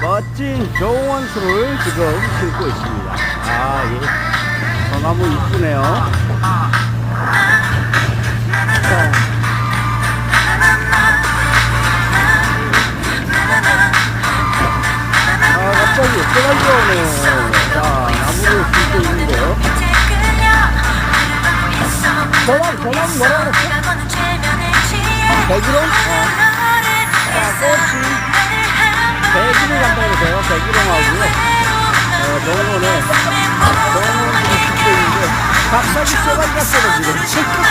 멋진 정원수를 지금 심고 있습니다. 아, 예. 소나무 이쁘네요. 자. 아, 갑자기 쏘가지가 오네요. 자, 나무를 심고 있는데요. 저랑 저랑 뭐라 그랬어? 백일홍? 어. giremezdi. Ee, doğru ne? Doğru ne? Kapsa bir sefer kaç olacak?